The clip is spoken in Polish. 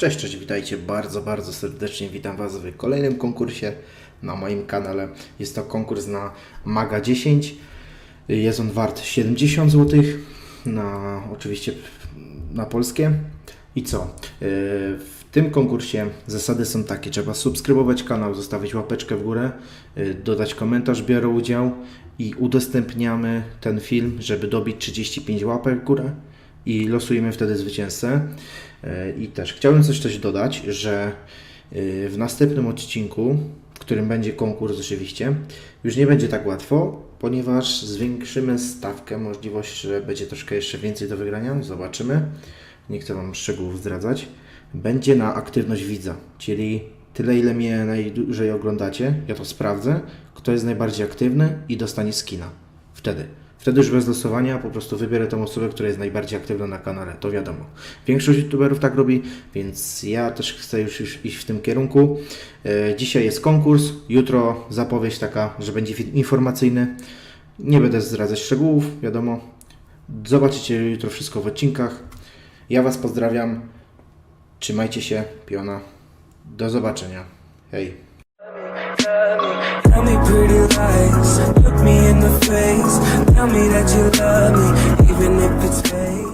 Cześć, cześć, witajcie bardzo, bardzo serdecznie. Witam Was w kolejnym konkursie na moim kanale. Jest to konkurs na Maga 10. Jest on wart 70 zł, na, oczywiście na polskie. I co? Yy, W tym konkursie zasady są takie: trzeba subskrybować kanał, zostawić łapeczkę w górę, yy, dodać komentarz, biorę udział i udostępniamy ten film, żeby dobić 35 łapek w górę i losujemy wtedy zwycięzcę. Yy, I też chciałbym coś też dodać, że yy, w następnym odcinku, w którym będzie konkurs oczywiście, już nie będzie tak łatwo, ponieważ zwiększymy stawkę, możliwość, że będzie troszkę jeszcze więcej do wygrania, zobaczymy. Nie chcę Wam szczegółów zdradzać. Będzie na aktywność widza, czyli tyle, ile mnie najdłużej oglądacie, ja to sprawdzę, kto jest najbardziej aktywny i dostanie skina. Wtedy. Wtedy już bez losowania po prostu wybiorę tą osobę, która jest najbardziej aktywna na kanale, to wiadomo. Większość youtuberów tak robi, więc ja też chcę już, już iść w tym kierunku. E, dzisiaj jest konkurs, jutro zapowiedź taka, że będzie film informacyjny. Nie będę zdradzać szczegółów, wiadomo. Zobaczycie jutro wszystko w odcinkach. Ja Was pozdrawiam. Trzymajcie się, piona. Do zobaczenia. Hej. Tell me me. Tell me that you love me, even if it's fake.